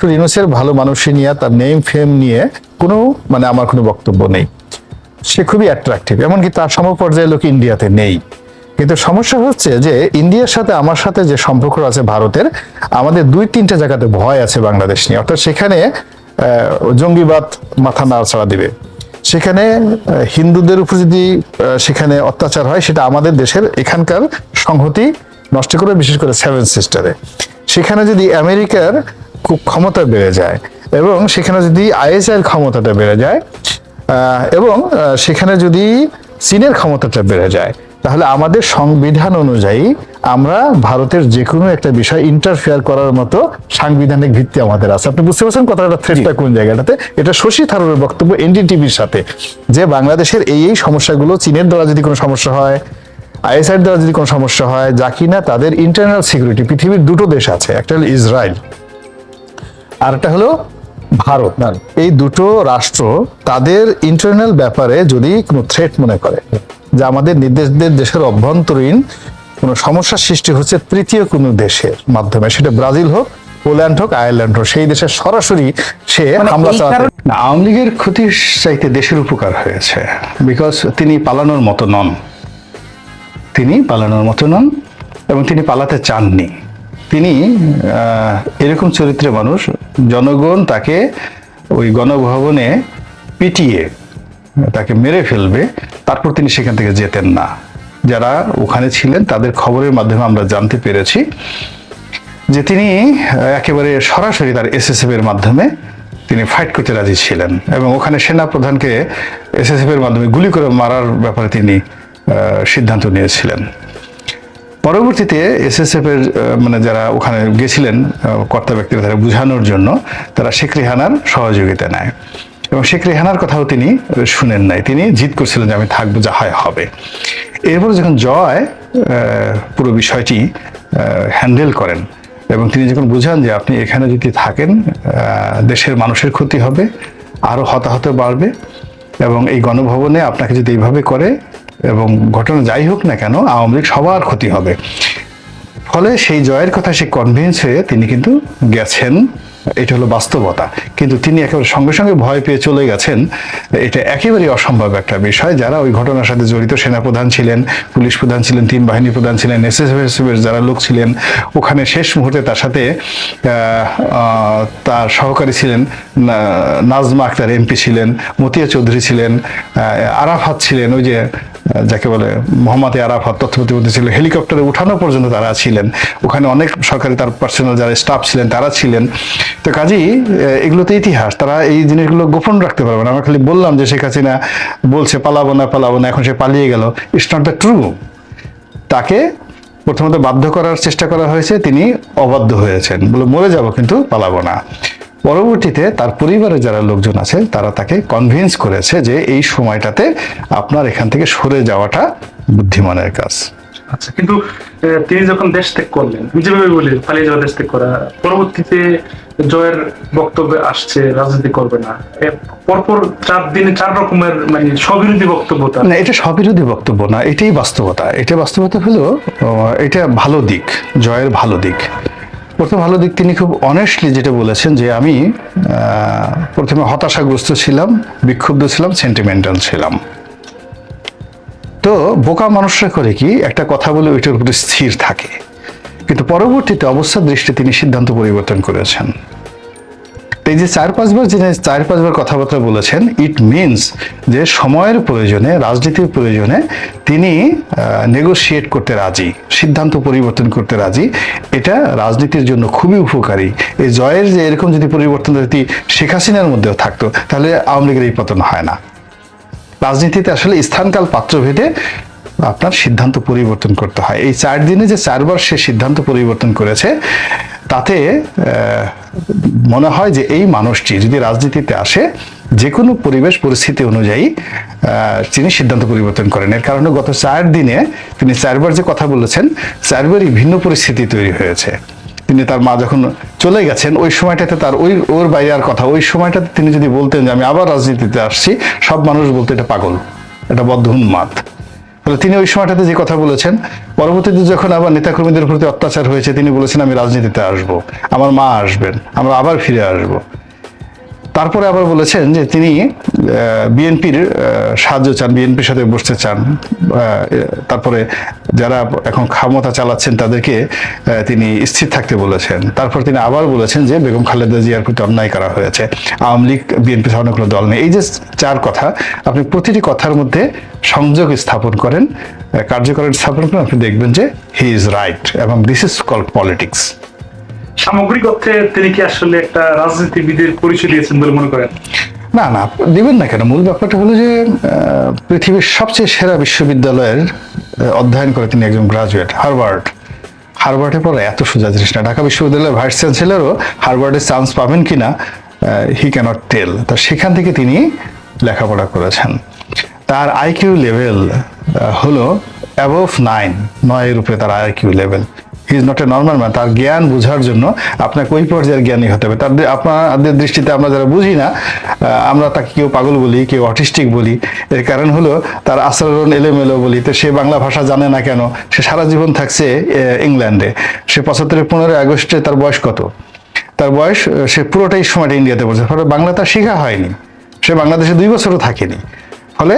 Doctor ইউনুসের ভালো মানুষই নিয়ে, তার নেম ফেম নিয়ে কোনো মানে আমার কোনো বক্তব্য নেই। সে খুবই অ্যাট্রাকটিভ এমনকি তার সমপর্যায়ের লোক ইন্ডিয়াতে নেই। কিন্তু সমস্যা হচ্ছে যে, ইন্ডিয়ার সাথে, আমার সাথে যে সম্পর্ক আছে ভারতের, আমাদের দুই তিনটা জায়গাতে ভয় আছে বাংলাদেশ নিয়ে। অর্থাৎ সেখানে জঙ্গিবাদ মাথা নাড়াচাড়া দিবে। সেখানে হিন্দুদের উপর যদি সেখানে অত্যাচার হয়, সেটা আমাদের দেশের এখানকার সংহতি নষ্ট করে, বিশেষ করে সেভেন সিস্টারে সেখানে যদি আমেরিকার খুব ক্ষমতা বেড়ে যায় এবং সেখানে যদি আইএসআইয়ের ক্ষমতাটা বেড়ে যায় এবং সেখানে যদি চীনের ক্ষমতাটা বেড়ে যায় তাহলে আমাদের সংবিধান অনুযায়ী আমরা ভারতের যে কোনো একটা বিষয় ইন্টারফেয়ার করার মতো সাংবিধানিক ভিত্তি আমাদের আছে। আপনি বুঝতে পারছেন কথাটা থ্রেটটা কোন জায়গাটাতে? এটা শশী থারুরের বক্তব্য এনডিটিভির সাথে যে বাংলাদেশের এই এই সমস্যাগুলো চীনের দ্বারা যদি কোনো সমস্যা হয় আইএসআইয়ের দ্বারা যদি কোনো সমস্যা হয় যা কিনা তাদের ইন্টারনাল সিকিউরিটি পৃথিবীর দুটো দেশ আছে একটা হলো ইসরায়েল। আর একটা হলো ভারত। এই দুটো রাষ্ট্র তাদের ইন্টারনাল ব্যাপারে যদি কোনো থ্রেট মনে করে যে আমাদের নির্দেশদের দেশের অভ্যন্তরীণ কোনো সমস্যার সৃষ্টি হচ্ছে তৃতীয় কোনো দেশের মাধ্যমে সেটা ব্রাজিল হোক পোল্যান্ড হোক আয়ারল্যান্ড হোক সেই দেশে সরাসরি সে মানে হামলা চালাতে না আওয়ামী লীগের ক্ষতির চাইতে দেশের উপকার হয়েছে বিকজ তিনি পালানোর মতো নন। তিনি পালানোর মতো নন এবং তিনি পালাতে চাননি। তিনি এরকম চরিত্রের মানুষ, জনগণ তাকে ওই গণভবনে পিটিয়ে তাকে মেরে ফেলবে, তারপর তিনি সেখান থেকে যেতেন না। যারা ওখানে ছিলেন, তাদের খবরের মাধ্যমে আমরা জানতে পেরেছি যে তিনি একেবারে সরাসরি তার এসএসএফ এর মাধ্যমে তিনি ফাইট করতে রাজি ছিলেন এবং ওখানে সেনা প্রধানকে এসএসএফ এর মাধ্যমে গুলি করে মারার ব্যাপারে তিনি সিদ্ধান্ত নিয়েছিলেন। পরবর্তীতে এসএসএফ এর মানে যারা ওখানে গেছিলেন কর্তা ব্যক্তিরা তারা বোঝানোর জন্য তারা শেখ রেহানার সহযোগিতা নেয়। এবং শেখ রেহানার কথাও তিনি শুনেন নাই। তিনি জিদ করছিলেন যে আমি থাকব যা হয় হবে। এরপর যখন জয় পুরো বিষয়টি হ্যান্ডেল করেন এবং তিনি যখন বুঝান যে আপনি এখানে যদি থাকেন দেশের মানুষের ক্ষতি হবে, আরও হতাহত বাড়বে এবং এই গণভবনে আপনাকে যদি এইভাবে করে এবং ঘটনা যাই হোক না কেন, আওয়ামী লীগ সবার ক্ষতি হবে। ফলে সেই জয়ের কথা সে কনভিন্স হয়ে তিনি কিন্তু গেছেন, এটা হলো বাস্তবতা। কিন্তু তিনি একেবারে সঙ্গে সঙ্গে ভয় পেয়ে চলে গেছেন। এটা একেবারেই অসম্ভব একটা বিষয়। যারা ওই ঘটনার সাথে জড়িত, সেনাপ্রধান ছিলেন, পুলিশ প্রধান ছিলেন তিন বাহিনী প্রধান ছিলেন এসএসএফ এর যারা লোক ছিলেন, ওখানে শেষ মুহূর্তে তার সাথে তার সহকারী ছিলেন নাজমা আক্তার এমপি ছিলেন, মতিয়া চৌধুরী ছিলেন আরাফাত ছিলেন, ওই যে যাকে বলে মোহাম্মদ আরাফাত তথ্য প্রতিমন্ত্রী ছিল হেলিকপ্টারে উঠানো পর্যন্ত তারা ছিলেন। ওখানে অনেক সরকারি তার পার্সোনাল যারা স্টাফ ছিলেন তারা ছিলেন। তো কাজেই আহ, এগুলো তো ইতিহাস তারা এই জিনিসগুলো গোপন রাখতে পারবে না। আমরা খালি বললাম যে শেখ হাসিনা বলছে পালাবো না পালাবো না এখন সে পালিয়ে গেল। ইটস নট দ্য ট্রু তাকে প্রথমত বাধ্য করার চেষ্টা করা হয়েছে তিনি অবাধ্য হয়েছেন। বলে মরে যাব কিন্তু পালাবো না। পরবর্তীতে তার পরিবারে যারা লোকজন আছে তারা তাকে কনভিন্স করেছে যে এই সময়টাতে আপনার এখান থেকে সরে যাওয়াটা বুদ্ধিমানের কাজ। আচ্ছা কিন্তু তিনি যখন দেশ ত্যাগ করলেন আমি যেভাবে বলি পালিয়ে যাওয়া দেশ ত্যাগ করা পরবর্তীতে জয়ের বক্তব্যে আসছে রাজনীতি করবে না। পরপর চার দিনে চার রকমের মানে স্ববিরোধী বক্তব্য না এটা সবিরোধী বক্তব্য না এটাই বাস্তবতা। এটা বাস্তবতা হলো এটা ভালো দিক জয়ের ভালো দিক। প্রথম ভালো দিক তিনি খুব অনেস্টলি যেটা বলেছেন যে আমি প্রথমে হতাশাগ্রস্ত ছিলাম, বিক্ষুব্ধ ছিলাম সেন্টিমেন্টাল ছিলাম। তো বোকা মানুষরা করে কি, একটা কথা বলে ওইটার উপরে স্থির থাকে। কিন্তু পরবর্তীতে অবস্থার দৃষ্টি তিনি সিদ্ধান্ত পরিবর্তন করেছেন। এই যে চার পাঁচবার যিনি চার পাঁচবার কথাবার্তা বলেছেন ইট মিনস যে সময়ের প্রয়োজনে, রাজনীতির প্রয়োজনে তিনি নেগোশিয়েট করতে রাজি, সিদ্ধান্ত পরিবর্তন করতে রাজি। এটা রাজনীতির জন্য খুবই উপকারী। এই জয়ের যে এরকম যদি পরিবর্তন যদি শেখ হাসিনার মধ্যেও থাকতো, তাহলে আওয়ামী লীগের এই পতন হয় না। রাজনীতিতে আসলে স্থানকাল পাত্রভেদে আপনার সিদ্ধান্ত পরিবর্তন করতে হয়। এই চার দিনে যে চারবার সে সিদ্ধান্ত পরিবর্তন করেছে, তাতে মনে হয় যে এই মানুষটি যদি রাজনীতিতে আসে যে কোনো পরিবেশ পরিস্থিতি অনুযায়ী তিনি সিদ্ধান্ত পরিবর্তন করেন। এর কারণে গত চার দিনে তিনি চারবার যে কথা বলেছেন, চারবারই ভিন্ন পরিস্থিতি তৈরি হয়েছে। তিনি তার মা যখন চলে গেছেন, ওই সময়টাতে তার ওই, ওর বাইরে আর কথা, ওই সময়টাতে তিনি যদি বলতেন যে আমি আবার রাজনীতিতে আসছি, সব মানুষ বলতো এটা পাগল, এটা বদ্ধ উন্মাদ। ফলে তিনি ওই সময়টাতে যে কথা বলেছেন, পরবর্তীতে যখন আবার নেতাকর্মীদের প্রতি অত্যাচার হয়েছে, তিনি বলেছেন, আমি রাজনীতিতে আসব। আমার মা আসবেন, আমরা আবার ফিরে আসব। তারপরে আবার বলেছেন যে তিনি বিএনপির সাহায্য চান বিএনপির সাথে বসতে চান। তারপরে যারা এখন ক্ষমতা চালাচ্ছেন তাদেরকে তিনি স্থির থাকতে বলেছেন। তারপর তিনি আবার বলেছেন যে বেগম খালেদা জিয়ার প্রতি অন্যায় করা হয়েছে। আওয়ামী লীগ বিএনপি ধরনের কোনো দল নেই। এই যে চার কথা আপনি প্রতিটি কথার মধ্যে সংযোগ স্থাপন করেন আহ, কার্যকরণ স্থাপন করেন আপনি দেখবেন যে হি ইজ রাইট এবং দিস ইজ কল্ড পলিটিক্স। সামগ্রিক অর্থে তিনি কি আসলে একটা রাজনীতিবিদের পরিচয় দিয়েছেন বলে মনে করেন? না না, দিবেন না কেন? মূল ব্যাপারটা হলো যে পৃথিবীর সবচেয়ে সেরা বিশ্ববিদ্যালয়ের অধ্যয়ন করে তিনি একজন গ্রাজুয়েট হার্ভার্ড হার্ভার্ডে পড়া এত সোজা জিনিস না। ঢাকা বিশ্ববিদ্যালয়ের ভাইস চ্যান্সেলরও হার্ভার্ডের চান্স পাবেন কিনা হি ক্যানট টেল তা সেখান থেকে তিনি লেখাপড়া করেছেন। তার আইকিউ লেভেল হলো অ্যাবভ নাইন নয় রূপে তার IQ level he is not a normal man তার জ্ঞান বোঝার জন্য আপনাকে ওই পর্যায়ের জ্ঞানী হতে হবে। তাদের আপনাদের দৃষ্টিতে আমরা যারা বুঝি না আমরা তাকে কেউ পাগল বলি, কেউ অটিস্টিক বলি। এর কারণ হলো তার আচরণ এলোমেলো বলি। তো সে বাংলা ভাষা জানে না কেন? সে সারা জীবন থাকছে ইংল্যান্ডে। সে পঁচাত্তরের পনেরোই আগস্টে তার বয়স কত? তার বয়স সে পুরোটাই সময়টা ইন্ডিয়াতে পড়ছে। ফলে বাংলা তার শেখা হয়নি। সে বাংলাদেশে দুই বছরও থাকেনি। ফলে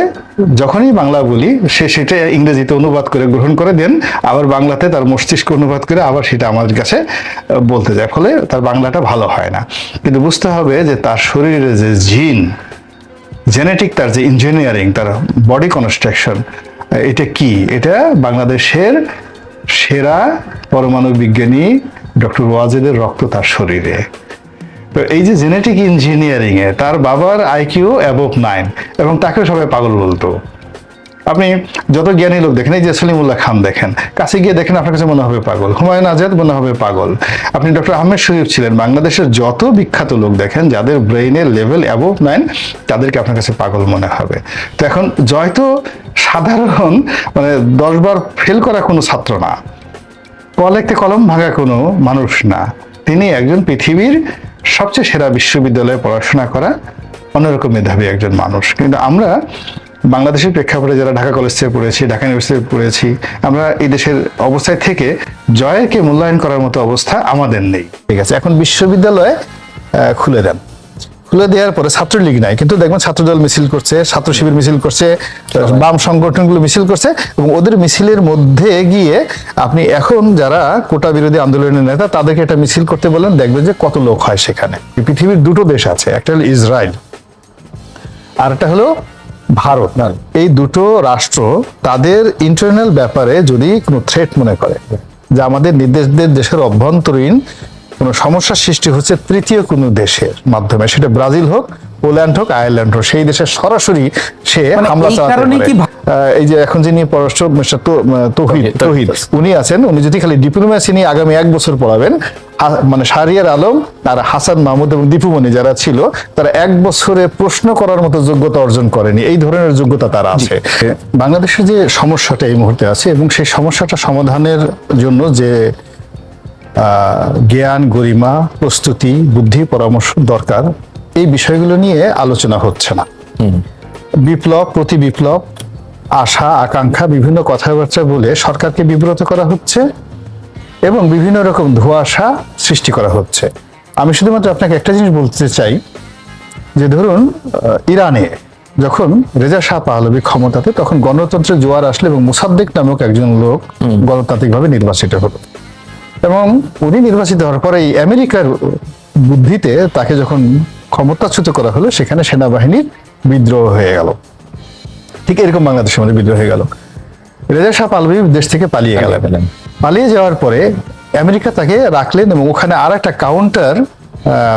যখনই বাংলা বলি, সে সেটা ইংরেজিতে অনুবাদ করে গ্রহণ করে দেন আবার বাংলাতে তার মস্তিষ্ক অনুবাদ করে আবার সেটা আমাদের কাছে বলতে যায়। ফলে তার বাংলাটা ভালো হয় না। কিন্তু বুঝতে হবে যে তার শরীরে যে জিন জেনেটিক তার যে ইঞ্জিনিয়ারিং তার বডি কনস্ট্রাকশন এটা কি? এটা বাংলাদেশের সেরা পরমাণু বিজ্ঞানী ডক্টর ওয়াজেদের রক্ত তার শরীরে। তো এই যে জেনেটিক ইঞ্জিনিয়ারিং এ তার বাবার আইকিউ অ্যাবভ নাইন এবং তাকে সবাই পাগল বলতো। আপনি যত জ্ঞানী লোক দেখেন, এই যে সলিমুল্লাহ খান দেখেন, কাছে গিয়ে দেখেন আপনার কাছে মনে হবে পাগল। হুমায়ুন আজাদ মনে হবে পাগল। আপনি ডক্টর আহমেদ শরীফ ছিলেন, বাংলাদেশের যত বিখ্যাত লোক দেখেন, যাদের ব্রেইনের লেভেল অ্যাবভ নাইন তাদেরকে আপনার কাছে পাগল মনে হবে। তো এখন জয় তো সাধারণ মানে দশবার ফেল করা কোনো ছাত্র না। কলেক্টে কলম ভাঙা কোনো মানুষ না। তিনি একজন পৃথিবীর সবচেয়ে সেরা বিশ্ববিদ্যালয়ে পড়াশোনা করা অন্যরকম মেধাবী একজন মানুষ। কিন্তু আমরা বাংলাদেশের প্রেক্ষাপটে যারা ঢাকা কলেজ থেকে পড়েছি, ঢাকা ইউনিভার্সিটি পড়েছি, আমরা এই দেশের অবস্থায় থেকে জয়কে মূল্যায়ন করার মতো অবস্থা আমাদের নেই। ঠিক আছে, এখন বিশ্ববিদ্যালয়ে খুলে দেন। খুলে দেওয়ার পরে ছাত্রলীগ নাই। কিন্তু দেখবেন ছাত্রদল মিছিল করছে ছাত্র শিবির মিছিল করছে বাম সংগঠনগুলো মিছিল করছে এবং ওদের মিছিলের মধ্যে গিয়ে আপনি এখন যারা কোটা বিরোধী আন্দোলনের নেতা তাদেরকে একটা মিছিল করতে বলেন দেখবেন যে কত লোক হয় সেখানে। পৃথিবীর দুটো দেশ আছে একটা হলো ইসরায়েল আর একটা হলো ভারত। এই দুটো রাষ্ট্র তাদের ইন্টারনাল ব্যাপারে যদি কোনো থ্রেট মনে করে যে আমাদের নির্দেশদের দেশের অভ্যন্তরীণ কোনো সমস্যার সৃষ্টি হচ্ছে তৃতীয় কোনো দেশের মাধ্যমে। সেটা ব্রাজিল হোক পোল্যান্ড হোক আয়ারল্যান্ড হোক সেই দেশে সরাসরি সে মানে হামলা চালাতে এই যে এখন যিনি পররাষ্ট্র মিস্টার তৌহিদ তৌহিদ, উনি আছেন উনি যদি খালি ডিপ্লোমেসি নিয়ে আগামী এক বছর পড়াবেন মানে শাহরিয়ার আলম আর হাসান মাহমুদ এবং দীপুমণি যারা ছিল তারা এক বছরে প্রশ্ন করার মতো যোগ্যতা অর্জন করেনি। এই ধরনের যোগ্যতা তারা আছে। বাংলাদেশের যে সমস্যাটা এই মুহূর্তে আছে এবং সেই সমস্যাটা সমাধানের জন্য যে জ্ঞান গরিমা প্রস্তুতি বুদ্ধি পরামর্শ দরকার। এই বিষয়গুলো নিয়ে আলোচনা হচ্ছে না। বিপ্লব প্রতি বিপ্লব আশা আকাঙ্ক্ষা বিভিন্ন কথাবার্তা বলে সরকারকে বিব্রত করা হচ্ছে এবং বিভিন্ন রকম ধোঁয়াশা সৃষ্টি করা হচ্ছে। আমি শুধুমাত্র আপনাকে একটা জিনিস বলতে চাই যে ধরুন ইরানে যখন রেজা শাহ পাহলবি ক্ষমতাতে তখন গণতন্ত্রের জোয়ার আসলে এবং মুসাদ্দিক নামক একজন লোক গণতান্ত্রিকভাবে নির্বাচিত হলো। এবং উনি নির্বাচিত হওয়ার পরে এই আমেরিকার বুদ্ধিতে তাকে যখন ক্ষমতাচ্যুত করা হলো সেখানে সেনাবাহিনীর বিদ্রোহ হয়ে গেল। ঠিক এরকম বাংলাদেশের মধ্যে বিদ্রোহ হয়ে গেল। রেজা শাহ পালবি দেশ থেকে পালিয়ে গেলেন। পালিয়ে যাওয়ার পরে আমেরিকা তাকে রাখলেন এবং ওখানে আর একটা কাউন্টার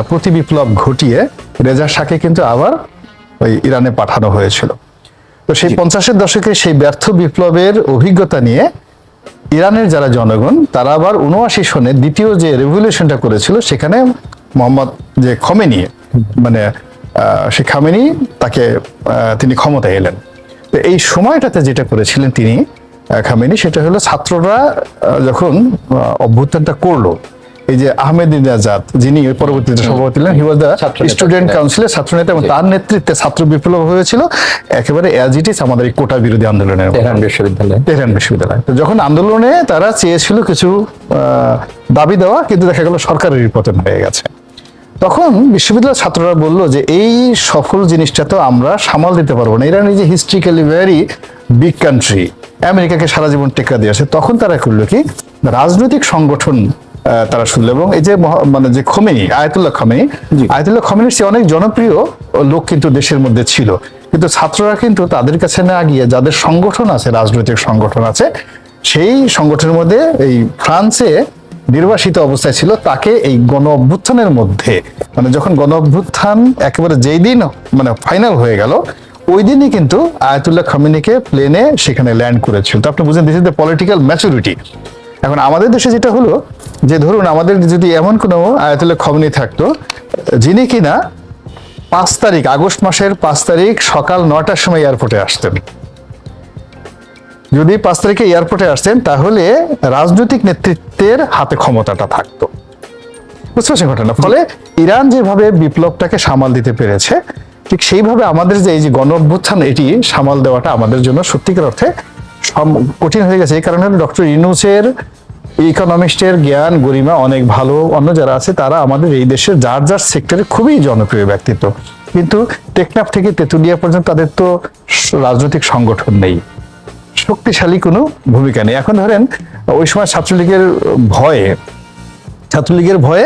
প্রতি বিপ্লব ঘটিয়ে রেজা শাহকে কিন্তু আবার ওই ইরানে পাঠানো হয়েছিল। তো সেই পঞ্চাশের দশকে সেই ব্যর্থ বিপ্লবের অভিজ্ঞতা নিয়ে ইরানের যারা জনগণ, তারা আবার উনআশি সনে দ্বিতীয় যে রেভলিউশনটা করেছিল, সেখানে মোহাম্মদ যে খমেনি মানে সে খামেনি, তাকে তিনি ক্ষমতায় এলেন। তো এই সময়টাতে যেটা করেছিলেন তিনি খামেনি, সেটা হলো ছাত্ররা যখন অভ্যুত্থানটা করল এই যে আহমেদ ইনাজাদ যিনি পরবর্তীতে সভাপতি হলেন হি ওয়াজ দ্য স্টুডেন্ট ছিলেন। কাউন্সিলের ছাত্রনেতা এবং তার নেতৃত্বে ছাত্র বিপ্লব হয়েছিল। একেবারে অ্যাজ ইট ইজ আমাদের এই কোটা বিরোধী আন্দোলনের তেহরান বিশ্ববিদ্যালয়ে। তেহরান বিশ্ববিদ্যালয়। তো যখন আন্দোলনে তারা চেয়েছিল কিছু দাবি দেওয়া কিন্তু দেখা গেল সরকারের পতন হয়ে গেছে। তখন বিশ্ববিদ্যালয়ের ছাত্ররা বলল যে এই সফল জিনিসটা তো আমরা সামাল দিতে পারব না। Iran is historically very big country আমেরিকাকে সারা জীবন টেক্কা দিয়েছে তখন তারা করল কি? রাজনৈতিক সংগঠন তারা শুনলো। এবং এই যে মানে যে খমেনি আয়তুল্লাহ খমেনি আয়তুল্লাহ খমেনির চেয়ে অনেক জনপ্রিয় লোক কিন্তু দেশের মধ্যে ছিল। কিন্তু ছাত্ররা কিন্তু তাদের কাছে না গিয়ে যাদের সংগঠন আছে রাজনৈতিক সংগঠন আছে সেই সংগঠনের মধ্যে এই ফ্রান্সে নির্বাসিত অবস্থায় ছিল তাকে এই গণ অভ্যুত্থানের মধ্যে মানে যখন গণ অভ্যুত্থান একেবারে যেই দিন মানে ফাইনাল হয়ে গেল ওই দিনই কিন্তু আয়াতুল্লাহ খামিনিকে প্লেনে সেখানে ল্যান্ড করেছিল। তো আপনি বুঝেন this is the political maturity এখন আমাদের দেশে যেটা হলো যে ধরুন আমাদের যদি এমন কোনো আয়াতুল্লাহ খমিনি থাকতো, যিনি কিনা পাঁচ তারিখ, আগস্ট মাসের পাঁচ তারিখ সকাল নটার সময় এয়ারপোর্টে আসতেন। যদি পাঁচ তারিখে এয়ারপোর্টে আসতেন, তাহলে রাজনৈতিক নেতৃত্বের হাতে ক্ষমতাটা থাকতো। বুঝতে পারছেন ঘটনা? ফলে ইরান যেভাবে বিপ্লবটাকে সামাল দিতে পেরেছে, ঠিক সেইভাবে আমাদের যে এই যে গণ অভ্যুত্থান এটি সামাল দেওয়াটা আমাদের জন্য সত্যিকার অর্থে কঠিন হয়ে গেছে। এই কারণে ডক্টর ইনুসের ইকোনমিস্টের জ্ঞান, গরিমা অনেক ভালো। অন্য যারা আছে, তারা আমাদের এই দেশের যার যার সেক্টরে খুবই জনপ্রিয় ব্যক্তিত্ব। কিন্তু টেকনাফ থেকে তেতুলিয়া পর্যন্ত তাদের তো রাজনৈতিক সংগঠন নেই। শক্তিশালী কোনো ভূমিকা নেই। এখন ধরেন, ওই সময় ছাত্রলীগের ভয়ে ছাত্রলীগের ভয়ে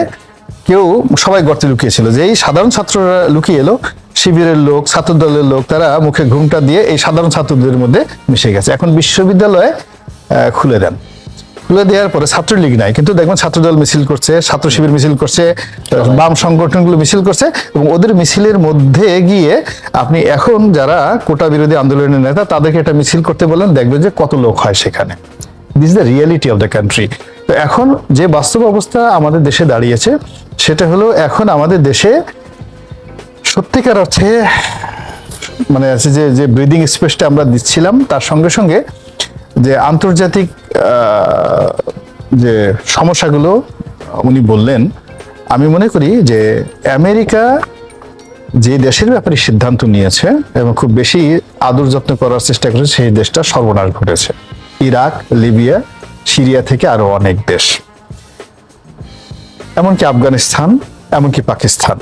কেউ সবাই গর্তে লুকিয়েছিল যে এই সাধারণ ছাত্ররা লুকিয়ে এলো, শিবিরের লোক ছাত্র দলের লোক, তারা মুখে ঘুমটা দিয়ে এই সাধারণ ছাত্রদের মধ্যে মিশে গেছে। এখন বিশ্ববিদ্যালয়ে খুলে দেন। খুলে দেওয়ার পরে ছাত্রলীগ নাই কিন্তু দেখবেন ছাত্রদল মিছিল করছে ছাত্র শিবির মিছিল করছে বাম সংগঠনগুলো মিছিল করছে এবং ওদের মিছিলের মধ্যে গিয়ে আপনি এখন যারা কোটা বিরোধী আন্দোলনের নেতা তাদেরকে একটা মিছিল করতে বলেন দেখবেন যে কত লোক হয় সেখানে। This the reality of the country তো এখন যে বাস্তব অবস্থা আমাদের দেশে দাঁড়িয়েছে সেটা হলো এখন আমাদের দেশে সত্যিকার অর্থে মানে আছে যে যে ব্রিদিং স্পেসটা আমরা দিচ্ছিলাম তার সঙ্গে সঙ্গে যে আন্তর্জাতিক যে সমস্যাগুলো উনি বললেন, আমি মনে করি যে আমেরিকা যে দেশের ব্যাপারে সিদ্ধান্ত নিয়েছে এবং খুব বেশি আদর যত্ন করার চেষ্টা করেছে, সেই দেশটা সর্বনাশ ঘটেছে। ইরাক, লিবিয়া, সিরিয়া থেকে আরও অনেক দেশ। এমনকি আফগানিস্তান, এমনকি পাকিস্তান।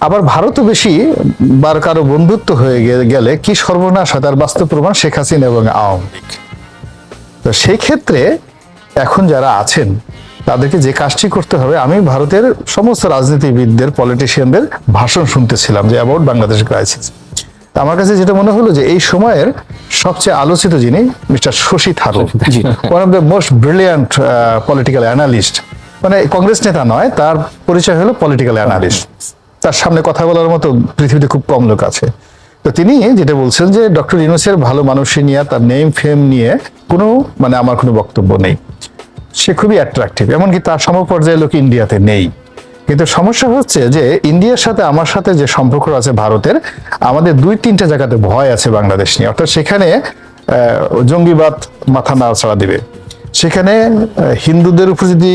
আবার ভারতও বেশি বার কারও বন্ধুত্ব হয়ে গেলে কি সর্বনাশ হয় তার বাস্তব প্রমাণ শেখ হাসিনা এবং আওয়ামী লীগ। তো সেই ক্ষেত্রে এখন যারা আছেন তাদেরকে যে কাজটি করতে হবে আমি ভারতের সমস্ত রাজনীতিবিদদের পলিটিশিয়ানদের ভাষণ শুনতেছিলাম যে অ্যাবাউট বাংলাদেশ ক্রাইসিস আমার কাছে যেটা মনে হলো যে এই সময়ের সবচেয়ে আলোচিত যিনি mister Shashi Tharoor one of the most brilliant political analyst মানে কংগ্রেস নেতা নয় তার পরিচয় হলো পলিটিক্যাল অ্যানালিস্ট তার সামনে কথা বলার মতো পৃথিবীতে খুব কম লোক আছে। তো তিনি যেটা বলছেন যে, ডক্টর ইউনুসের ভালো মানুষই নিয়ে, তার নেম ফেম নিয়ে কোনো মানে আমার কোনো বক্তব্য নেই। সে খুবই অ্যাট্রাকটিভ এমনকি তার সমপর্যায়ের লোক ইন্ডিয়াতে নেই। কিন্তু সমস্যা হচ্ছে যে, ইন্ডিয়ার সাথে, আমার সাথে যে সম্পর্ক আছে ভারতের, আমাদের দুই তিনটা জায়গাতে ভয় আছে বাংলাদেশ নিয়ে। অর্থাৎ সেখানে জঙ্গিবাদ মাথা না ছাড়া দিবে। সেখানে হিন্দুদের উপর যদি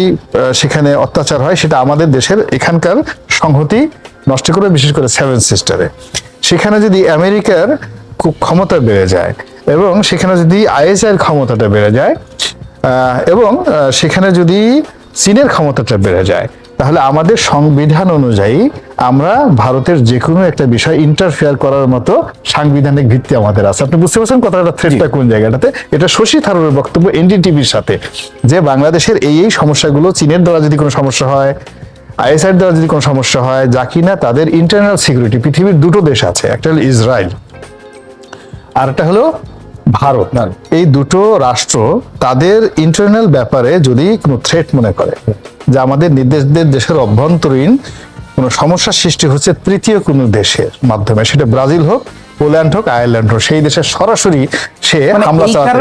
সেখানে অত্যাচার হয়, সেটা আমাদের দেশের এখানকার সংহতি নষ্ট করে বিশেষ করে সেভেন সিস্টারে সেখানে যদি আমেরিকার খুব ক্ষমতা বেড়ে যায় এবং সেখানে যদি আইএসআইয়ের ক্ষমতাটা বেড়ে যায় এবং সেখানে যদি চীনের ক্ষমতাটা বেড়ে যায় তাহলে আমাদের সংবিধান অনুযায়ী আমরা ভারতের যে কোনো একটা বিষয় ইন্টারফেয়ার করার মতো সাংবিধানিক ভিত্তি আমাদের আছে। আপনি বুঝতে পারছেন কথাটা থ্রেটটা কোন জায়গাটাতে? এটা শশী থারুরের বক্তব্য এনডিটিভির সাথে যে বাংলাদেশের এই এই সমস্যাগুলো চীনের দ্বারা যদি কোনো সমস্যা হয় আইএসআইয়ের দ্বারা যদি কোনো সমস্যা হয় যা কিনা তাদের ইন্টারনাল সিকিউরিটি পৃথিবীর দুটো দেশ আছে একটা হলো ইসরায়েল আর একটা হলো ভারত। এই দুটো রাষ্ট্র তাদের ইন্টারনাল ব্যাপারে যদি কোনো থ্রেট মনে করে যে আমাদের নির্দেশদের দেশের অভ্যন্তরীণ কোনো সমস্যার সৃষ্টি হচ্ছে তৃতীয় কোনো দেশের মাধ্যমে সেটা ব্রাজিল হোক পোল্যান্ড হোক আয়ারল্যান্ড হোক সেই দেশের সরাসরি সে মানে হামলা চালাতে